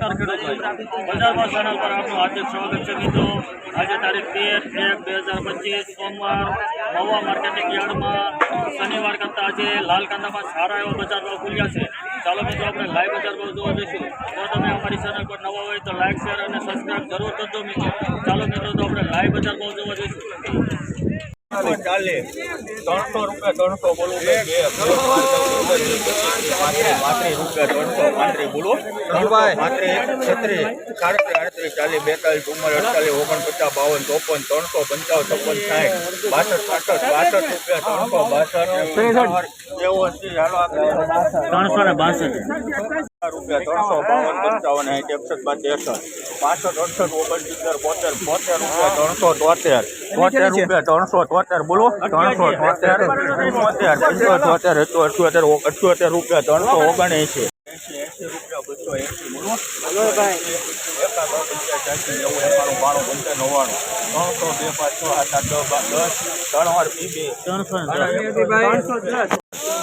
નમસ્કાર ખેડૂત બજારમાં ચેનલ પર આપનું હાર્દિક સ્વાગત છે મિત્રો. આજે તારીખ તેર એક બે હજાર પચીસ, સોમવાર મહુવા માર્કેટિંગ યાર્ડમાં, શનિવાર કરતાં આજે લાલ કાંદામાં સારા એવા બજાર ભાવ ખુલ્યા છે. ચાલો મિત્રો, આપણે લાઈવ બજાર ભાવ જોવા જઈશું. જો તમે અમારી ચેનલ પર નવા હોય તો લાઈક શેર અને સબસ્ક્રાઈબ જરૂર કરજો મિત્રો. ચાલો મિત્રો, તો આપણે લાઈવ બજાર ભાવ જોવા જઈશું. ત્રણસો રૂપિયા ત્રણસો બોલું બે બે પાંત્રીસ રૂપિયા ત્રણસો પાંત્રીસ બોલો. પાંત્રીસ છત્રીસ સાડત્રીસ આડત્રીસ ચાલીસ બેતાલીસ ચુમ્માલીસ અડતાલીસ ઓગણપચાસ બાવન ચોપન ત્રણસો પંચાવન છપ્પન સાઠ બાસઠ પાસઠ બાસઠ રૂપિયા ત્રણસો બાસઠ ત્રણસો ને બાસઠ. રૂપિયા ત્રણસો બાવન પંચાવન સાઠ એકસઠ બાદ ત્રેસઠ પાસઠ અડસઠ ઓગણસિત્તેર બોતેર બોતેર રૂપિયા ત્રણસો તોતેર. તોતેર રૂપિયા ત્રણસો તોતેર બોલો. ત્રણસો તોતેર બોતેર પંચોતેર અઠ્યોતેર અઠ્યોતેર રૂપિયા ત્રણસો ઓગણએંસી ત્રણસો બે પાંચ છ આઠ દસ ત્રણ વાર પી બે. ત્રણસો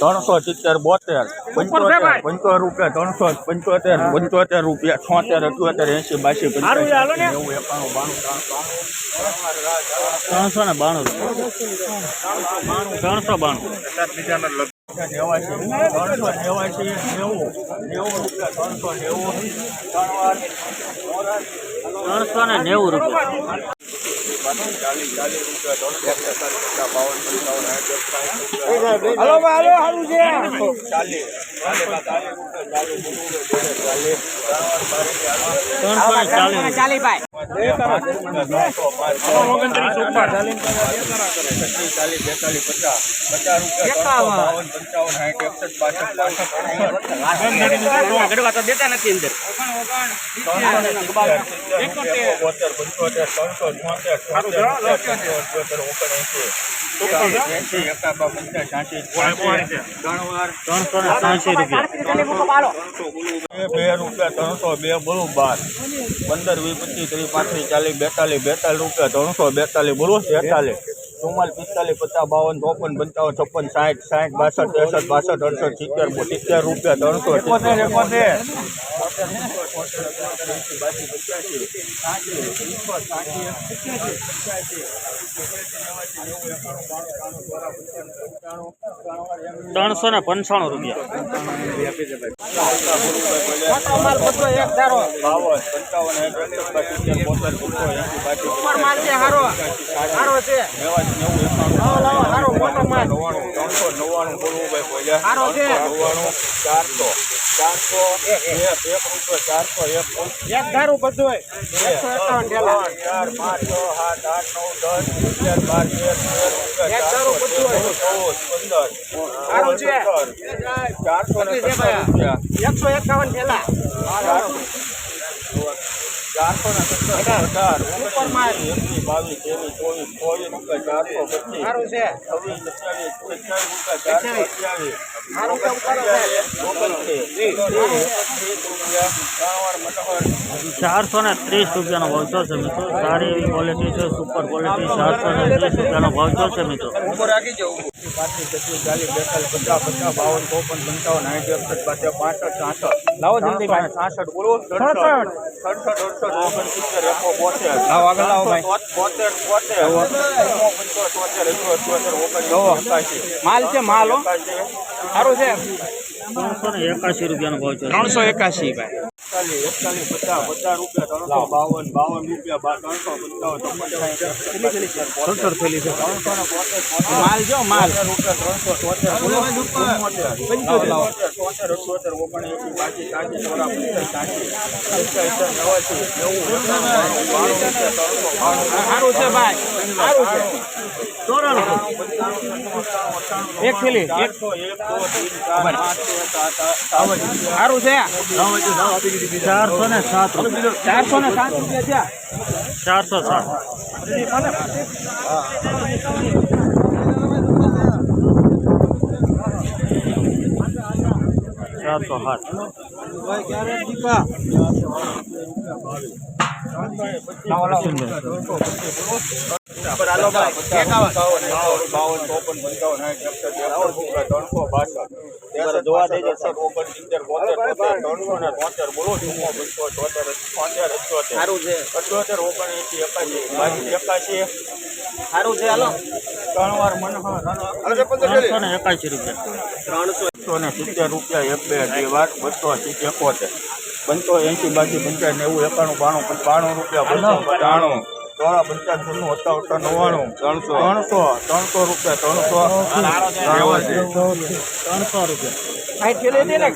ત્રણસો સિત્તેર બોતેર પંચોતેર પંચોતેર રૂપિયા ત્રણસો પંચોતેર પંચોતેર રૂપિયા છોતેર અઠ્યોતેર એંસી બાસી પંચાસી. નેવું એકાણું બાણું ત્રણસો ને બાણું. ત્રણસો બાણું. નેવાસી ત્રણસો નેવાસી નેવું. નેવું રૂપિયા ત્રણસો નેવું. ત્રણસો ને નેવું રૂપિયા. ચાલીસ ચાલીસ રૂપિયા ત્રણસો છેતાલીસ પચાસ બાવન પંચાવન સાઠ ચાલીસ. ચાલીસ ચાલીસ રૂપિયા ચાલીસ ચાલીસ ત્રણ વાર બારી ત્રણસો ને ચાલીસ છત્રીસ ચાલીસ બેતાલીસ પચાસ પચાસ રૂપિયા ત્રણસો બાવન પંચાવન સાઠ એકસઠ બાસઠ બાસઠ બોતેર પંચોતેર ત્રણસો ચોતેર ઓગણએંસી એંસી બે રૂપિયા ત્રણસો બે બોલો બાર. પંદર વીસ પચીસ ત્રીસ પાંત્રીસ ચાલીસ બેતાલીસ બેતાલીસ રૂપિયા ત્રણસો બેતાલીસ બોલો તેતાલીસ ચુમ્માલીસ પિસ્તાલીસ પચાસ બાવન ચોપન પંચાવન છપ્પન સાઠ સાઠ બાસઠ ત્રેસઠ બાસઠ અડસઠ સિત્તેર સિત્તેર રૂપિયા ત્રણસો એકોતેર. એકોતેર ત્રણસો ને પંચાણું રૂપિયા. ચારસો ચારસો એક એક રૂપિયો ચારસો એક એક ધારું બધું ચાર પાંચ છ સાત આઠ નવ દસ. ચારસો એકાવન થેલા ચારસો ને સત્તર અઢાર ઓગણીસ બાવીસ ત્રેવીસ ચોવીસ ચોવીસ રૂપિયા ચારસો પચીસ છવ્વીસ સત્યાવીસ ચારસો અઠ્યાવીસ ચારસો ને ત્રીસ રૂપિયાનો ભાવ છે મિત્રો. સારી એવી ક્વોલિટી છે સુપર ક્વોલિટી ચારસો ને ત્રીસ રૂપિયાનો ભાવ છે મિત્રો. માલ છે માલ સારું છે. ત્રણસો એકાશી રૂપિયાનો ભાવ છે. ત્રણસો એકાશી ભાઈ. એકતાલીસ એકતાલીસ પચાસ પચાસ રૂપિયા ત્રણસો બાવન બાવન રૂપિયા બા ત્રણસો પંચાવન ત્રણસો ને માલ જો માલ. ત્રણસો તોતેર તોતેર અઠ્યોતેર ઓગણએંસી ચોરા નવાસી નેવું રૂપિયા ત્રણસો બાણું સારું છે ભાઈ. સારું છે. એક થેલી એક. ચાર સારું છે ચારસો ને સાત ચારસો ને સાત રૂપિયા થયા ચારસો સાત. ચારસો સાત હાલો સાઠ, એકસઠ, બેસઠ, રૂપિયા ત્રણસો બોતેર, ત્રણસો ને તોતેર, બોલો ચુમ્મો, પંચો, તોતેર, પંચોતેર, અઠ્યોતેર. સારું છે. સારું હાલો. ત્રણ વાર મનોહર, ત્રણસો ને રૂપિયા. બસો ને સિત્તેર રૂપિયા એક બે અઢી વાર બસો સિત્તેર એકોતેર. બનતો એસી બાકી પંચાયત નેવું એકાણું બાણું બાણું રૂપિયા બસો પચાણું. પંચાયત છન્નું અઠા અઠા નવ્વાણું. ત્રણસો. ત્રણસો ત્રણસો રૂપિયા ત્રણસો. ત્રણસો. રૂપિયા. સાઠ થેલી દે ને.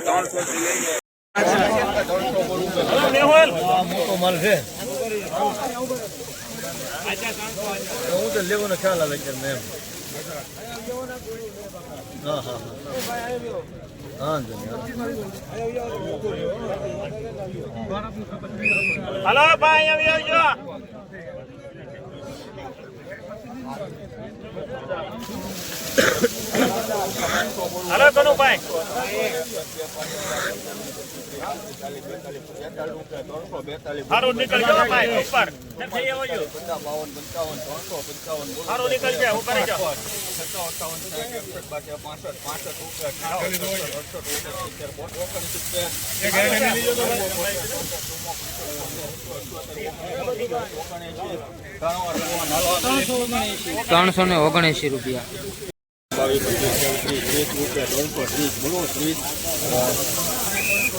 હલો ભાઈ આવી આવજો. હલો કનુ ત્રણસો ને ઓગણએંસી રૂપિયા. ત્રીસ રૂપિયા ત્રણસો ત્રીસ બોલો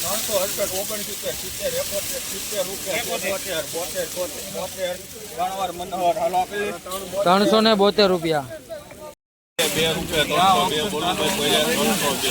ત્રણસો આઠસો ગુલાબી મનોહર હાલો પેલી ત્રણસો ને બોતેર રૂપિયા. બે રૂપિયા ત્રણસો બે બોલો ભાઈ ત્રણસો બે.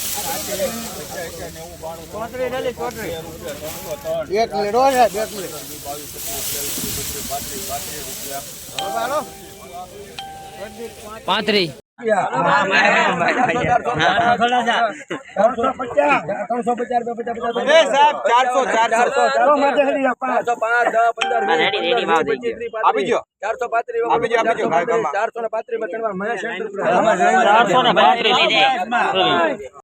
એક મિનિટ હો સાહેબ એક મિનિટ. પાંત્રી. ચારસો ને પાંત્રીસ ચારસો ને પાંત્રીસ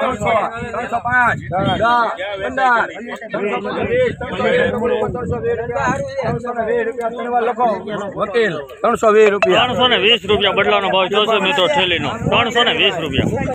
ત્રણસો ત્રણસો વીસ રૂપિયા લખો ને વીસ રૂપિયા બદલાનો ભાવ જોશો મિત્રો ઠેલીનો ત્રણસો ને વીસ રૂપિયા